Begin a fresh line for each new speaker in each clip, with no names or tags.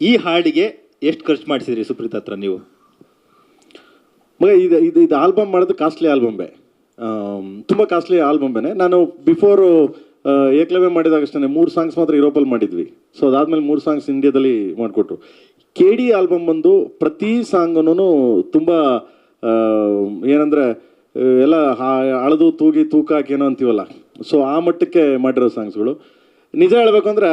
ಈ ಹಾಡಿಗೆ ಎಷ್ಟು ಖರ್ಚು ಮಾಡಿಸಿದ್ರಿ ಸುಪ್ರೀತ್ ಹತ್ರ ನೀವು?
ಮಗ, ಇದು ಇದು ಇದು ಆಲ್ಬಮ್ ಮಾಡೋದು ಕಾಸ್ಟ್ಲಿ ಆಲ್ಬಂಬೆ. ತುಂಬ ಕಾಸ್ಟ್ಲಿ ಆಲ್ಬಂಬೆನೆ. ನಾನು ಬಿಫೋರು ಏಕಲವ್ಯ ಮಾಡಿದಾಗ ಅಷ್ಟೇ ಮೂರು ಸಾಂಗ್ಸ್ ಮಾತ್ರ ಯುರೋಪಲ್ಲಿ ಮಾಡಿದ್ವಿ. ಸೊ ಅದಾದಮೇಲೆ ಮೂರು ಸಾಂಗ್ಸ್ ಇಂಡಿಯಾದಲ್ಲಿ ಮಾಡಿಕೊಟ್ರು. ಕೆ ಡಿ ಆಲ್ಬಮ್ ಬಂದು ಪ್ರತಿ ಸಾಂಗನು ತುಂಬ ಏನಂದರೆ ಎಲ್ಲ ಅಳದು, ತೂಗಿ, ತೂಕ ಏನೋ ಅಂತೀವಲ್ಲ. ಸೊ ಆ ಮಟ್ಟಕ್ಕೆ ಮಾಡಿರೋ ಸಾಂಗ್ಸ್ಗಳು. ನಿಜ ಹೇಳಬೇಕು ಅಂದರೆ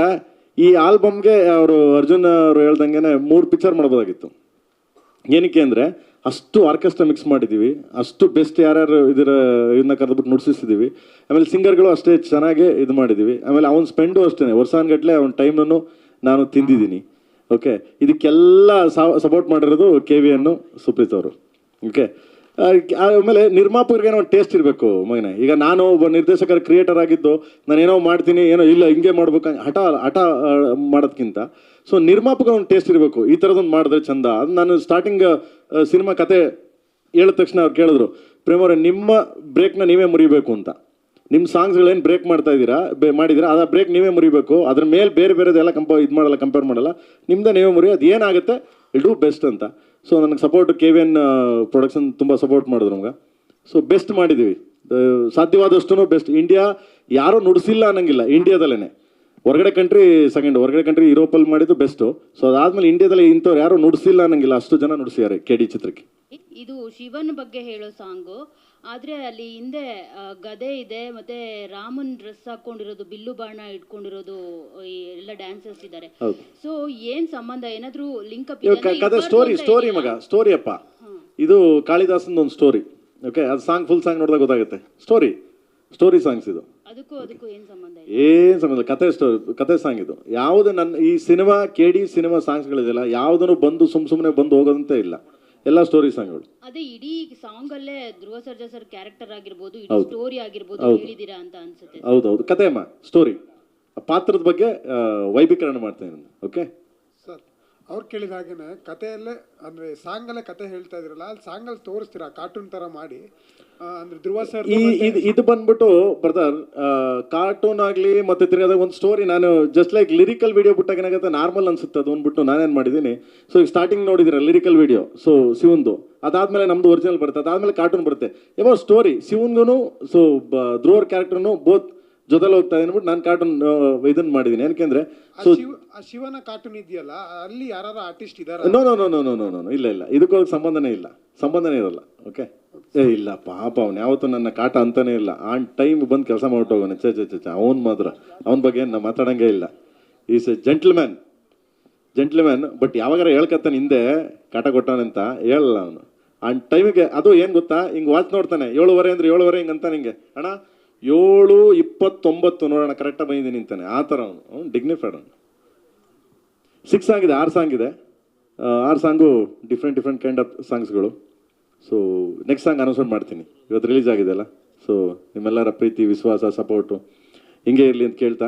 ಈ ಆಲ್ಬಮ್ಗೆ ಅವರು ಅರ್ಜುನ್ ಅವರು ಹೇಳ್ದಂಗೆ ಮೂರು ಪಿಕ್ಚರ್ ಮಾಡ್ಬೋದಾಗಿತ್ತು. ಏನಕ್ಕೆ ಅಂದರೆ ಅಷ್ಟು ಆರ್ಕೆಸ್ಟ್ರಾ ಮಿಕ್ಸ್ ಮಾಡಿದ್ದೀವಿ ಅಷ್ಟು ಬೆಸ್ಟ್ ಯಾರ್ಯಾರು ಇದರ ಇದನ್ನ ಕರೆದ್ಬಿಟ್ಟು ನುಡಿಸಿದ್ದೀವಿ ಆಮೇಲೆ ಸಿಂಗರ್ಗಳು ಅಷ್ಟೇ ಚೆನ್ನಾಗಿ ಇದು ಮಾಡಿದ್ದೀವಿ ಆಮೇಲೆ ಅವ್ನು ಸ್ಪೆಂಡು ಅಷ್ಟೇ ವರ್ಷಾನ್ಗಟ್ಲೆ ಅವ್ನ ಟೈಮನ್ನು ನಾನು ತಿಂದಿದ್ದೀನಿ. ಓಕೆ ಇದಕ್ಕೆಲ್ಲ ಸಪೋರ್ಟ್ ಮಾಡಿರೋದು ಕೆ ವಿ ಅನ್ನು, ಸುಪ್ರೀತ್ ಅವರು. ಓಕೆ ಆಮೇಲೆ ನಿರ್ಮಾಪಕರಿಗೆ ಏನೋ ಟೇಸ್ಟ್ ಇರಬೇಕು, ಮಗನೆ. ಈಗ ನಾನು ಒಬ್ಬ ನಿರ್ದೇಶಕರ ಕ್ರಿಯೇಟರ್ ಆಗಿದ್ದು ನಾನು ಏನೋ ಮಾಡ್ತೀನಿ, ಏನೋ ಇಲ್ಲ, ಹಿಂಗೆ ಮಾಡ್ಬೇಕು ಹಠ ಹಠ ಮಾಡೋದಕ್ಕಿಂತ ಸೊ ನಿರ್ಮಾಪಕ ಒಂದು ಟೇಸ್ಟ್ ಇರಬೇಕು, ಈ ಥರದೊಂದು ಮಾಡಿದ್ರೆ ಚಂದ. ಅದು ನಾನು ಸ್ಟಾರ್ಟಿಂಗ್ ಸಿನಿಮಾ ಕತೆ ಹೇಳಿದ ತಕ್ಷಣ ಅವ್ರು ಕೇಳಿದ್ರು ಪ್ರೇಮವ್ರೆ ನಿಮ್ಮ ಬ್ರೇಕ್ನ ನೀವೇ ಮುರಿಬೇಕು ಅಂತ. ನಿಮ್ಮ ಸಾಂಗ್ಸ್ಗಳೇನು ಬ್ರೇಕ್ ಮಾಡ್ತಾ ಇದ್ದೀರಾ, ಬೇ, ಮಾಡಿದ್ದೀರಾ, ಅದ ಬ್ರೇಕ್ ನೀವೇ ಮುರಿಬೇಕು. ಅದ್ರ ಮೇಲೆ ಬೇರೆ ಬೇರೆದೆಲ್ಲ ಕಂಪ ಇದು ಮಾಡಲ್ಲ ಕಂಪೇರ್ ಮಾಡಲ್ಲ. ನಿಮ್ಮದೇ ನೀವೇ ಮುರಿ, ಅದು ಏನಾಗುತ್ತೆ ಇಲ್ ಡೂ ಬೆಸ್ಟ್ ಅಂತ. ಸೊ ನನಗೆ support K V N production ತುಂಬ ಸಪೋರ್ಟ್ ಮಾಡಿದ್ರು ನಮ್ಗೆ. ಸೊ ಬೆಸ್ಟ್ ಮಾಡಿದ್ದೀವಿ. ಸಾಧ್ಯವಾದಷ್ಟು ಬೆಸ್ಟ್ ಇಂಡಿಯಾ ಯಾರೂ ನುಡಿಸಿಲ್ಲ ಅನ್ನಂಗಿಲ್ಲ. ಇಂಡಿಯಾದಲ್ಲೇ ಹೊರಗಡೆ ಕಂಟ್ರಿ ಸೆಕೆಂಡ್ ಹೊರಗಡೆ ಕಂಟ್ರಿ ಯುರೋಪಲ್ಲಿ ಮಾಡಿದ್ದು ಬೆಸ್ಟು ಸೊ ಅದಾದಮೇಲೆ ಇಂಡಿಯಾದಲ್ಲಿ ಇಂಥವ್ರು ಯಾರೂ ನುಡಿಸಿಲ್ಲ ಅನ್ನಂಗಿಲ್ಲ. ಅಷ್ಟು ಜನ ನುಡಿಸಿದ್ದಾರೆ ಕೆ ಡಿ ಚಿತ್ರಕ್ಕೆ.
ಇದು ಶಿವನ್ ಬಗ್ಗೆ ಹೇಳೋ ಸಾಂಗು. ಆದ್ರೆ ಅಲ್ಲಿ ಹಿಂದೆ ಗದೆ ಇದೆ ಮತ್ತೆ ರಾಮನ್ ಡ್ರೆಸ್ ಹಾಕೊಂಡಿರೋದು ಬಿಲ್ಲು ಬಾಣ ಇಟ್ಕೊಂಡಿರೋದು ಎಲ್ಲ ಡ್ಯಾನ್ಸರ್ಸ್ ಇದ್ದಾರೆ. ಸೊ ಏನ್ ಸಂಬಂಧ? ಏನಾದ್ರೂ ಲಿಂಕ್ ಅಪ್
ಸ್ಟೋರಿ ಸ್ಟೋರಿ ಮಗ ಸ್ಟೋರಿ ಅಪ್ಪ. ಇದು ಕಾಳಿದಾಸನ್ ಒಂದು ಸ್ಟೋರಿ ಓಕೆ ಅದು ಸಾಂಗ್ ಫುಲ್ ಸಾಂಗ್ ನೋಡಿದಾಗ ಗೊತ್ತಾಗುತ್ತೆ. ಸ್ಟೋರಿ ಸ್ಟೋರಿ ಸಾಂಗ್ಸ್ ಇದು.
ಅದಕ್ಕೂ ಅದಕ್ಕೂ ಏನ್ ಸಂಬಂಧ ಇದೆ?
ಏನ್ ಸಂಬಂಧ? ಕತೆ ಸ್ಟೋರಿ ಕತೆ ಸಾಂಗ್ ಇದು. ಯಾವುದೇ ನನ್ನ ಈ ಸಿನಿಮಾ ಕೆ ಡಿ ಸಿನಿಮಾ ಸಾಂಗ್ಸ್ಗಳಿದೆಯಲ್ಲ ಯಾವುದನ್ನು ಬಂದು ಸುಮ್ ಸುಮ್ಮನೆ ಬಂದು ಹೋಗೋದಂತೆ ಇಲ್ಲ. ಎಲ್ಲ ಸ್ಟೋರಿ ಸಾಂಗ್ಗಳು
ಅದೇ ಇಡೀ ಸಾಂಗ್ ಅಲ್ಲೇ ಧ್ರುವ ಸರ್ಜಾ ಸರ್ ಕ್ಯಾರೆಕ್ಟರ್ ಆಗಿರ್ಬೋದು ಇಡೀ ಸ್ಟೋರಿ ಆಗಿರ್ಬೋದು ಹೇಳಿದೀರಾ ಅಂತ ಅನ್ಸುತ್ತೆ
ಹೌದೌದು ಕತೆ ಅಮ್ಮ ಸ್ಟೋರಿ ಪಾತ್ರದ ಬಗ್ಗೆ ಆ, ವೈಭೀಕರಣ ಮಾಡ್ತೇನೆ ನಾನು ಓಕೆ
ಅವ್ರು ಕೇಳಿದ ಹಾಗೇನೆ ಕಥೆಯಲ್ಲೇ ಅಂದ್ರೆ ಸಾಂಗಲ್ಲೇ ಕತೆ ಹೇಳ್ತಾ ಇದ್ರಲ್ಲ ಅಲ್ಲಿ ಸಾಂಗಲ್ಲಿ ತೋರಿಸ್ತೀರಾ? ಕಾರ್ಟೂನ್ ತರ ಮಾಡಿ. ಅಂದ್ರೆ ಧ್ರುವ ಸರ್
ಈ ಇದು ಇದು ಬಂದ್ಬಿಟ್ಟು ಬ್ರದರ್ ಕಾರ್ಟೂನ್ ಆಗಲಿ ಮತ್ತೆ ತಿರ್ಗಾದ ಒಂದು ಸ್ಟೋರಿ ನಾನು ಜಸ್ಟ್ ಲೈಕ್ ಲಿರಿಕಲ್ ವಿಡಿಯೋ ಬಿಟ್ಟಾಗ ಏನಾಗುತ್ತೆ? ನಾರ್ಮಲ್ ಅನ್ಸುತ್ತೆ ಅದು ಅಂದ್ಬಿಟ್ಟು ನಾನೇನು ಮಾಡಿದ್ದೀನಿ. ಸೊ ಈಗ ಸ್ಟಾರ್ಟಿಂಗ್ ನೋಡಿದಿರ ಲಿರಿಕಲ್ ವಿಡಿಯೋ ಸೊ ಶಿವಂದು. ಅದಾದಮೇಲೆ ನಮ್ದು ಒರಿಜಿನಲ್ ಬರುತ್ತೆ. ಅದಾದ್ಮೇಲೆ ಕಾರ್ಟೂನ್ ಬರುತ್ತೆ. ಯಾವ ಸ್ಟೋರಿ ಶಿವನ್ಗೂ ಸೊ ಧ್ರುವರ್ ಕ್ಯಾರೆಕ್ಟರ್ನು ಬೋತ್ ಜೊತೆಲಿ ಹೋಗ್ತಾ ಇದೆ ಅಂದ್ಬಿಟ್ಟು ನಾನು ಕಾರ್ಟೂನ್ ಇದನ್ನ ಮಾಡಿದ್ದೀನಿ ಯಾಕೆಂದ್ರೆ
ಆ ಆ ಶಿವನ ಕಾರ್ಟೂನ್ ಇದೆಯಲ್ಲ ಅಲ್ಲಿ ಯಾರು ಆರ್ಟಿಸ್ಟ್ ಇದ್ದಾರೆ
no no no no no no no ಇಲ್ಲ ಇಲ್ಲ. ಇದಕ್ಕೂ ಸಂಬಂಧನೇ ಇಲ್ಲ. ಸಂಬಂಧನೇ ಇರಲ್ಲ ಓಕೆ ಏ ಇಲ್ಲ ಪಾಪ ಅವ್ನು. ಯಾವತ್ತೂ ನನ್ನ ಕಾಟ ಅಂತಾನೆ ಇಲ್ಲ. ಆನ್ ಟೈಮ್ ಬಂದು ಕೆಲಸ ಮಾಡ್ಬಿಟ್ಟೋಗೋನೆ ಚೆ ಚೆ ಚೆ ಚೆ ಅವ್ನು ಮಾತ್ರ. ಅವನ ಬಗ್ಗೆ ಏನು ಮಾತಾಡಂಗೆ ಇಲ್ಲ. Is a gentleman gentleman but ಯಾವಾಗಾರ ಹೇಳ್ಕತ್ತಾನೆ ಹಿಂದೆ ಕಾಟ ಕೊಟ್ಟಾನಂತ ಹೇಳಲ್ಲ ಅವನು. ಆನ್ ಟೈಮಿಗೆ ಅದು ಏನು ಗೊತ್ತಾ? ಹಿಂಗೆ ವಾಚ್ ನೋಡ್ತಾನೆ. ಏಳುವರೆ ಅಂದ್ರೆ ಏಳುವರೆ ಹಿಂಗೆ ಅಂತ ನಿಂಗೆ ಅಣ್ಣ ಏಳು ಇಪ್ಪತ್ತೊಂಬತ್ತು ನೋಡೋಣ ಕರೆಕ್ಟಾಗಿ ಬಂದಿದ್ದೀನಿ ಅಂತಾನೆ. ಆ ಥರ ಅವನು. ಅವನು ಡಿಗ್ನಿಫೈಡ್ ಅವನು. ಸಿಕ್ಸ್ ಆಗಿದೆ, ಆರು ಸಾಂಗ್ ಇದೆ. ಆರು song different different kind of ಸಾಂಗ್ಸ್ಗಳು so next song announcement ಮಾಡ್ತೀನಿ. ಇವತ್ತು ರಿಲೀಸ್ ಆಗಿದೆ ಅಲ್ಲ. ಸೊ ನಿಮ್ಮೆಲ್ಲರ ಪ್ರೀತಿ, ವಿಶ್ವಾಸ ಸಪೋರ್ಟು ಹಿಂಗೆ ಇರಲಿ ಅಂತ ಕೇಳ್ತಾ.